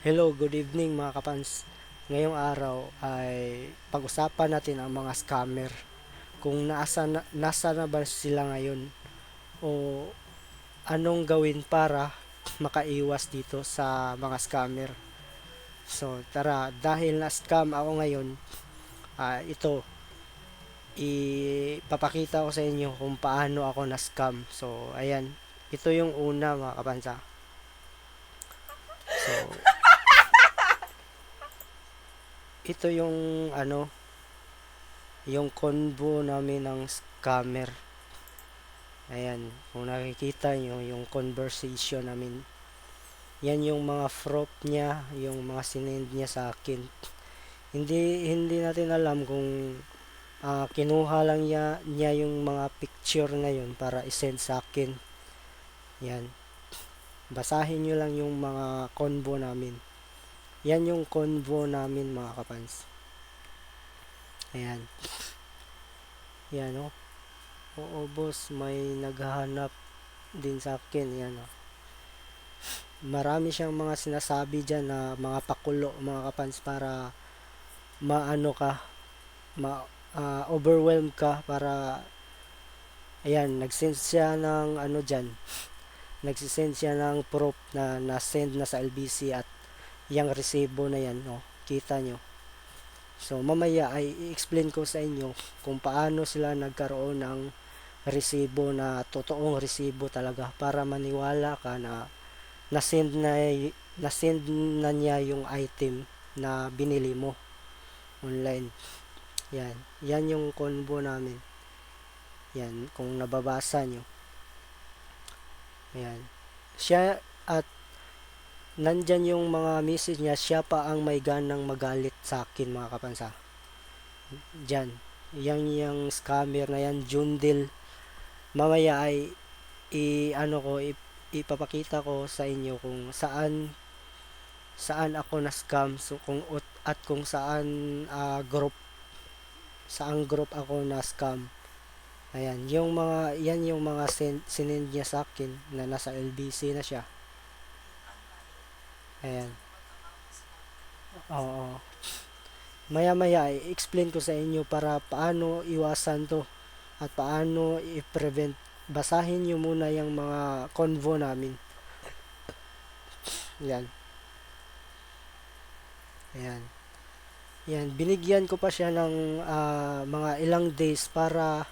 Hello, good evening mga kapans. Ngayong araw ay pag-usapan natin ang mga scammer. Kung nasa na, nasa na ba sila ngayon o anong gawin para makaiwas dito sa mga scammer. So, tara, dahil na-scam ako ngayon, ah, ito, ipapakita ko sa inyo kung paano ako na-scam. So, ayan, ito yung una mga kapansa. So, ito yung ano yung convo namin ng scammer. Ayan kung nakikita nyo yung conversation namin. Yan yung mga prop niya yung mga sinend niya sa akin. Hindi hindi natin alam kung ah, kinuha lang niya, niya yung mga picture na yun para isend sa akin. Yan. Basahin nyo lang yung mga convo namin yan yung convo namin mga kapans. Ayan. Yan o. Oo boss, may naghahanap din sa akin. Yan o. Marami siyang mga sinasabi dyan na mga pakulo mga kapans para maano ka, ma ah, overwhelm ka para ayan, nag-send siya ng ano dyan. Nagsisend siya ng proof na na-send na sa LBC at yung resibo na yan, no, kita nyo. So, mamaya ay i-explain ko sa inyo kung paano sila nagkaroon ng resibo na totoong resibo talaga para maniwala ka na na-send na, na-send na niya yung item na binili mo online. Yan. Yan yung convo namin. Yan. Kung nababasa nyo. Yan. Siya at nandyan yung mga message niya, siya pa ang may ganang magalit sa akin mga kapansa. Diyan. Yang yung scammer na yan, Jundil. Mamaya ay i ano ko ip, ipapakita ko sa inyo kung saan saan ako na scam so kung at kung saan ah, group saan group ako na scam ayan yung mga yan yung mga send, sinend niya sa akin na nasa LBC na siya Ayan. Oo. Maya-maya, i-explain ko sa inyo para paano iwasan to at paano i-prevent. Basahin nyo muna yung mga convo namin. Yan. Ayan. Yan. Binigyan ko pa siya ng ah, mga ilang days para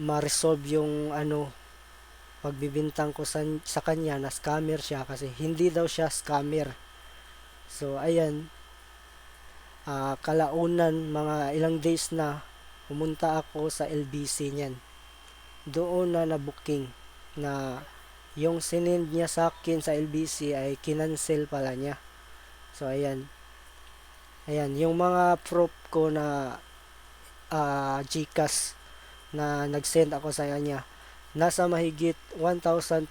ma-resolve yung ano pagbibintang ko sa, sa kanya na scammer siya kasi hindi daw siya scammer. So, ayan. Uh, kalaunan, mga ilang days na, pumunta ako sa LBC niyan. Doon na na-booking na yung sinend niya sa akin sa LBC ay kinancel pala niya. So, ayan. Ayan, yung mga proof ko na uh, GCash na nag-send ako sa kanya nasa mahigit 1,200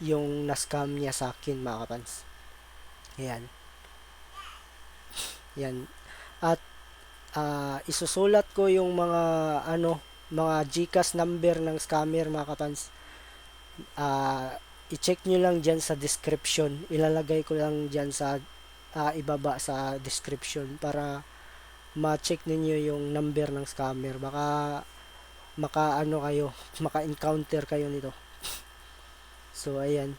yung na-scam niya sa akin mga kapans. Yan. Yan. At uh, isusulat ko yung mga ano, mga GCash number ng scammer mga kapans. Uh, i-check nyo lang dyan sa description. Ilalagay ko lang dyan sa uh, ibaba sa description para ma-check ninyo yung number ng scammer. Baka maka ano kayo, maka-encounter kayo nito. So ayan.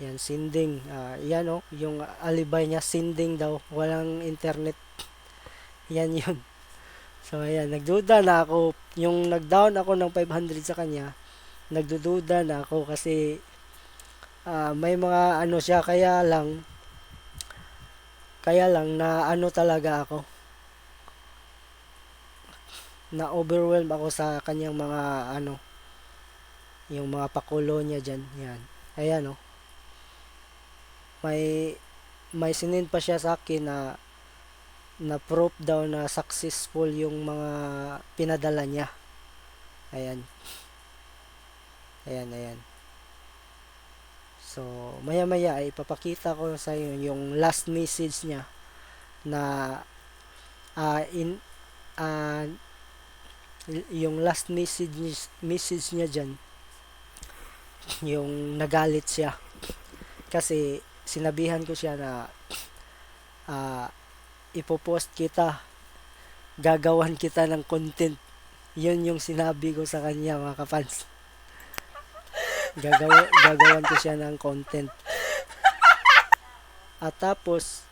Yan sinding. Uh, yan oh, yung alibay niya sinding daw, walang internet. Yan yun. So ayan, nagduda na ako. Yung nag-down ako ng 500 sa kanya, nagdududa na ako kasi uh, may mga ano siya kaya lang kaya lang na ano talaga ako na overwhelm ako sa kanyang mga ano yung mga pakulo niya diyan yan. Ayan oh. May may sinend pa siya sa akin na na proof daw na successful yung mga pinadala niya. Ayan. Ayan ayan. So maya maya ay ipapakita ko sa inyo yung last message niya na uh, in uh, yung last message message niya diyan yung nagalit siya kasi sinabihan ko siya na ah, ipopost kita, gagawan kita ng content. Yun yung sinabi ko sa kanya mga kapans. Gagawa, gagawan ko siya ng content. At tapos,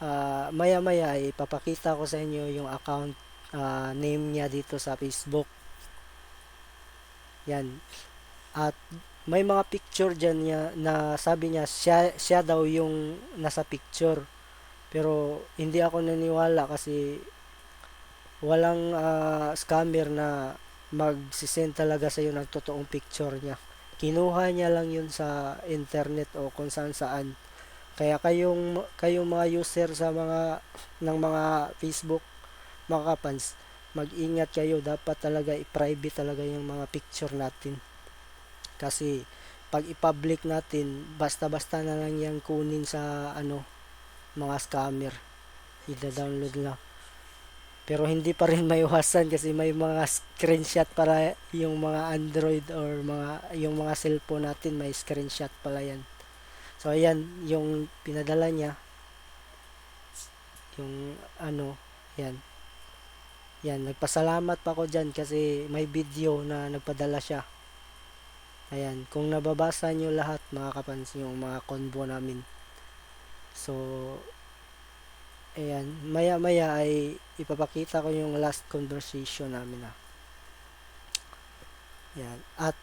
ah, maya-maya ay papakita ko sa inyo yung account ah, name niya dito sa Facebook. Yan. At may mga picture dyan niya na sabi niya siya, siya daw yung nasa picture. Pero hindi ako naniwala kasi walang ah, scammer na magsisend talaga sa iyo ng totoong picture niya. Kinuha niya lang yun sa internet o kung saan saan. Kaya kayong kayong mga user sa mga ng mga Facebook mga kapans, mag-ingat kayo. Dapat talaga i-private talaga yung mga picture natin. Kasi pag i-public natin, basta-basta na lang yan kunin sa ano mga scammer. Ida-download lang. Pero hindi pa rin maiwasan kasi may mga screenshot para yung mga Android or mga yung mga cellphone natin may screenshot pala yan. So ayan yung pinadala niya yung ano yan yan nagpasalamat pa ako dyan kasi may video na nagpadala siya. Ayan kung nababasa nyo lahat mga kapans yung mga convo namin. So ayan maya maya ay ipapakita ko yung last conversation namin na yan at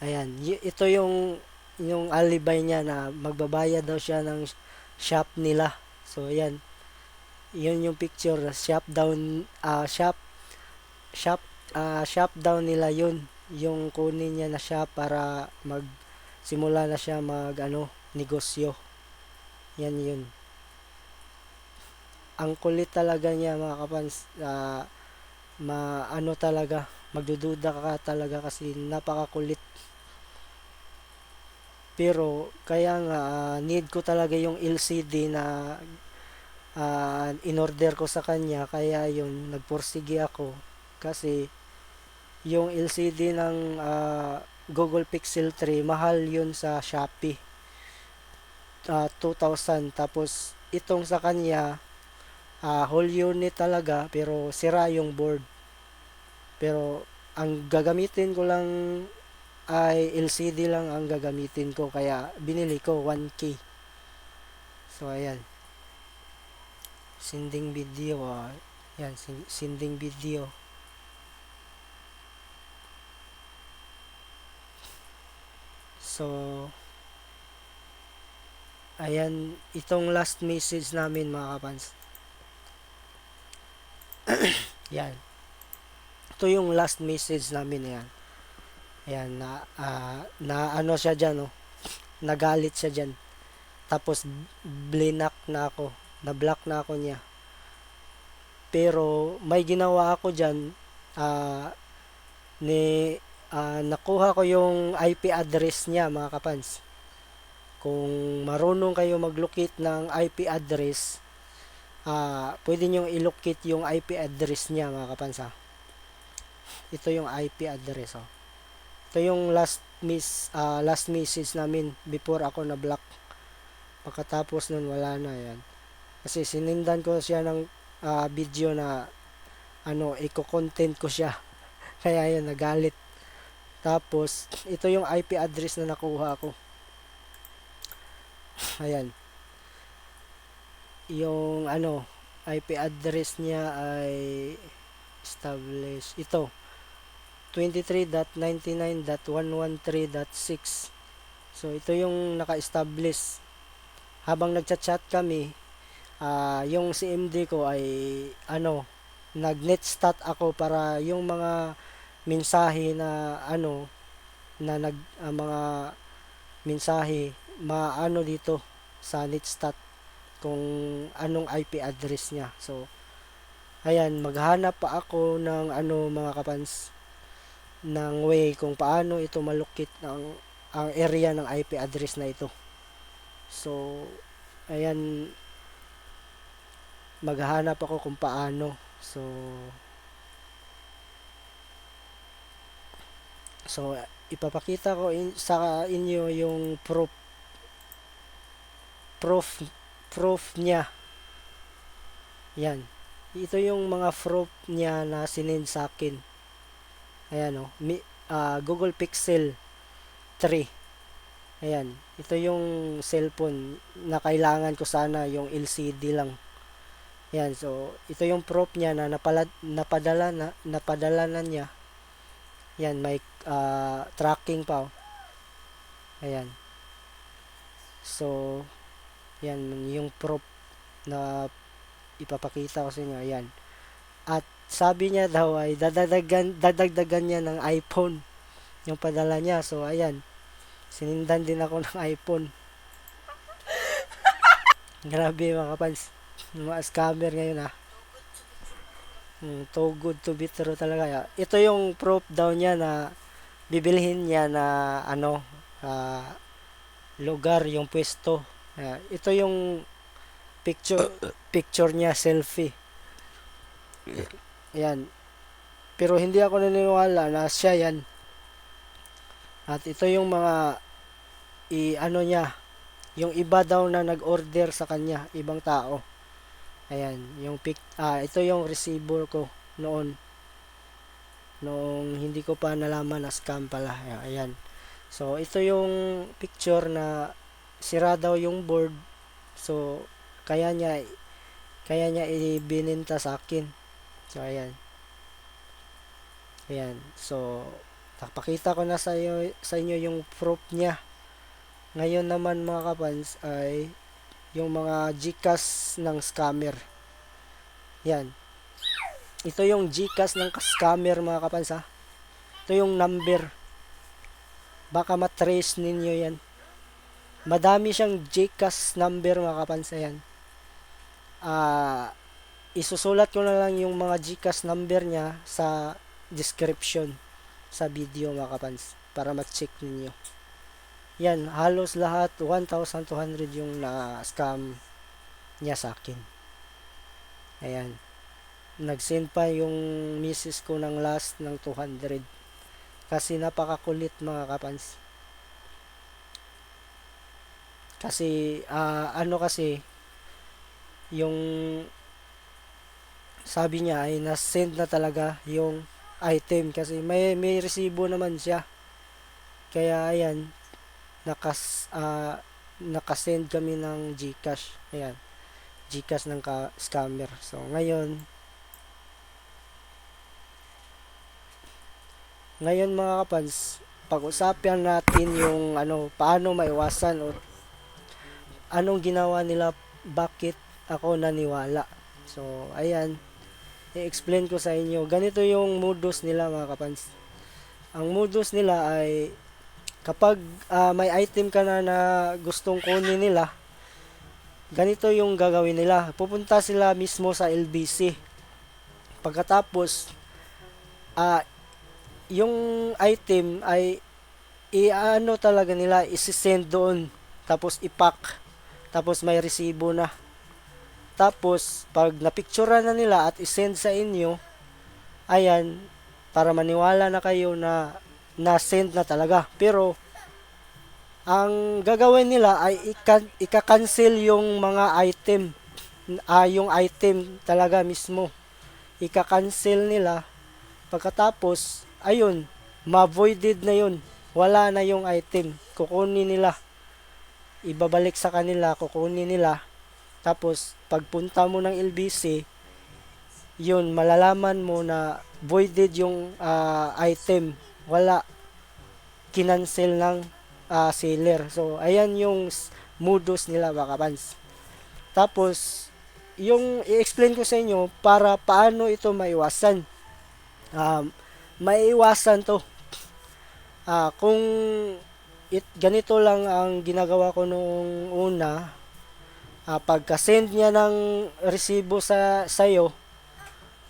ayan ito yung yung alibay niya na magbabayad daw siya ng shop nila. So ayan yun yung picture. Shop down ah shop shop ah shop down nila yun. Yung kunin niya na siya para mag simula na siya mag ano negosyo. Yan yun. Ang kulit talaga niya mga kapans ah, ma ano talaga magdududa ka talaga kasi napakakulit. Pero kaya nga ah, need ko talaga yung LCD na ah, in-order ko sa kanya kaya yun nagpursige ako. Kasi yung LCD ng ah, Google Pixel 3 mahal yun sa Shopee. Ah, 2,000 tapos itong sa kanya ah, whole unit talaga pero sira yung board. Pero ang gagamitin ko lang ay LCD lang ang gagamitin ko kaya binili ko 1K so ayan sending video ah. yan sending video. So ayan itong last message namin mga kapans. Yan. Ito yung last message namin yan ayan na ah, na ano siya dyan oh. Nagalit siya dyan. Tapos blinak na ako na block na ako niya pero may ginawa ako dyan ah, ni ah, nakuha ko yung IP address niya mga kapans kung marunong kayo maglocate ng IP address ah, pwede nyo ilocate yung IP address niya mga kapans ha. ito yung IP address oh. ito yung last miss ah, last message namin before ako na block pagkatapos nun wala na yan kasi sinindan ko siya ng ah, video na ano i-content ko siya. Kaya yun nagalit. Tapos ito yung IP address na nakuha ko. Ayan. Yung ano IP address niya ay establish ito 23.99.113.6 so ito yung naka-establish. Habang nagchat-chat kami ah yung CMD ko ay ano nag-net stat ako para yung mga mensahe na ano na nag ah, mga mensahe maano dito sa netstat kung anong IP address niya. So, ayan, maghanap pa ako ng ano mga kapans ng way kung paano ito malukit ng ang area ng IP address na ito. So, ayan, maghahanap ako kung paano. So, so ipapakita ko in, sa inyo yung proof proof proof niya. Yan. Ito yung mga proof niya na sinend sa akin. Ayan oh, mi, ah, Google Pixel 3. Ayan, ito yung cellphone na kailangan ko sana yung LCD lang. Ayan, so ito yung proof niya na napala, napadala na napadala na niya. Yan, may ah, tracking pa. Oh. Ayan. So, yan yung proof na ipapakita ko sa inyo. Ayan. At sabi niya daw ay dadagdagan, dadagdagan niya ng iPhone yung padala niya. So, ayan. Sinindan din ako ng iPhone. Grabe mga kapans. Yung Mga scammer ngayon ah. Mm, too good to be true talaga. Ito yung proof daw niya na bibilhin niya na ano ah, lugar yung pwesto. Ah, ito yung picture picture niya selfie. Yan. Pero hindi ako naniniwala na siya yan. At ito yung mga i ano niya, yung iba daw na nag-order sa kanya, ibang tao. Ayan, yung pic ah ito yung resibo ko noon. Noong hindi ko pa nalaman na scam pala. Ayan. So ito yung picture na sira daw yung board. So kaya niya kaya niya ibininta sa akin. So ayan. Ayan. So Napakita ko na sa inyo, sa inyo yung proof niya. Ngayon naman mga kapans ay yung mga Gcash ng scammer. Yan. Ito yung Gcash ng scammer mga kapans ha. Ito yung number. Baka matrace ninyo yan. Madami siyang Gcash number mga kapans. Ayan. Ah, isusulat ko na lang yung mga Gcash number niya sa description sa video mga kapans para ma-check ninyo. Yan, halos lahat 1,200 yung na-scam niya sa akin. Ayan. Nag-send pa yung misis ko ng last ng 200. Kasi napakakulit mga kapans. Kasi, ah, ano kasi, yung sabi niya ay na-send na talaga yung item kasi may may resibo naman siya. Kaya ayan, nakas uh, nakasend kami ng GCash. Ayan. GCash ng ka scammer. So ngayon Ngayon mga kapans, pag-usapan natin yung ano, paano maiwasan o anong ginawa nila, bakit ako naniwala. So, ayan, i-explain ko sa inyo. Ganito yung modus nila mga kapans. Ang modus nila ay kapag uh, may item ka na na gustong kunin nila, ganito yung gagawin nila. Pupunta sila mismo sa LBC. Pagkatapos, uh, yung item ay i-ano talaga nila, isi-send doon. Tapos ipack. Tapos may resibo na. Tapos, pag napicturean na nila at isend sa inyo, ayan, para maniwala na kayo na na-send na talaga. Pero, ang gagawin nila ay ika-cancel yung mga item. Ah, yung item talaga mismo. Ika-cancel nila. Pagkatapos, ayun, ma-voided na yun. Wala na yung item. Kukunin nila. Ibabalik sa kanila, kukunin nila. Tapos, pagpunta mo ng LBC, yun, malalaman mo na voided yung uh, item. Wala. Kinancel ng uh, seller. So, ayan yung modus nila, baka pans. Tapos, yung i-explain ko sa inyo para paano ito maiwasan. Um, maiiwasan to. Ah, kung it, ganito lang ang ginagawa ko noong una, ah, pagka-send niya ng resibo sa sayo,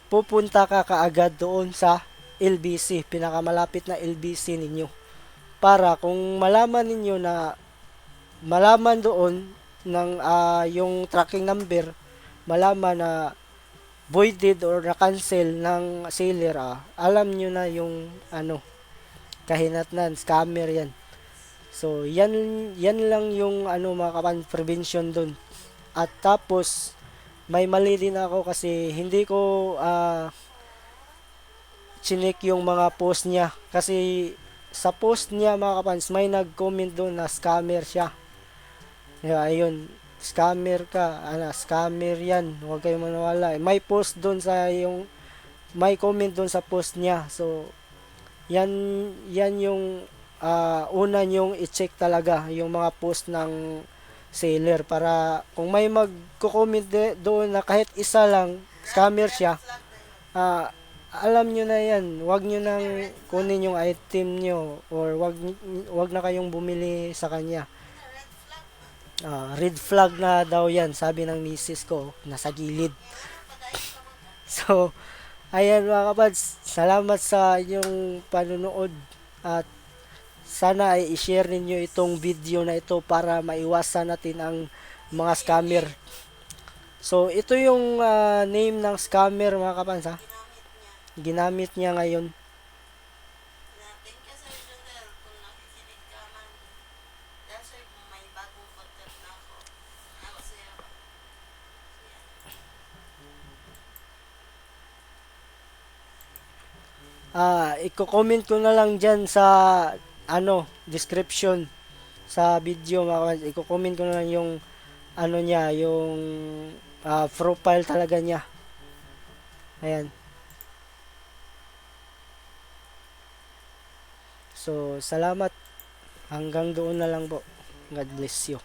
pupunta ka kaagad doon sa LBC, pinakamalapit na LBC ninyo. Para kung malaman ninyo na malaman doon ng uh, yung tracking number, malaman na voided or na-cancel ng seller, ah, alam nyo na yung ano, kahinatnan, scammer yan. So, yan, yan lang yung ano mga kapan, prevention dun. At tapos, may mali din ako kasi hindi ko ah chinik yung mga post niya. Kasi sa post niya mga kapans, may nag-comment doon na scammer siya. Yeah, ayun, scammer ka, ano, scammer yan, huwag kayong maniwala. May post doon sa yung, may comment doon sa post niya. So, yan, yan yung ah, una nyong i-check talaga yung mga post ng seller para kung may magko-comment de- doon na kahit isa lang scammer siya ah, alam nyo na yan wag nyo nang kunin yung item nyo or wag, wag na kayong bumili sa kanya Ah, red flag na daw yan sabi ng misis ko nasa gilid so ayan mga kapads salamat sa inyong panunood at sana ay i-share ninyo itong video na ito para maiwasan natin ang mga scammer. So, ito yung ah, name ng scammer mga kapans ha. Ginamit niya ngayon. Sir. Ah, i-comment ko na lang diyan sa ano, description sa video mga. I-comment ko na lang yung ano niya, yung ah, profile talaga niya. Ayan. So, salamat. Hanggang doon na lang po. God bless you.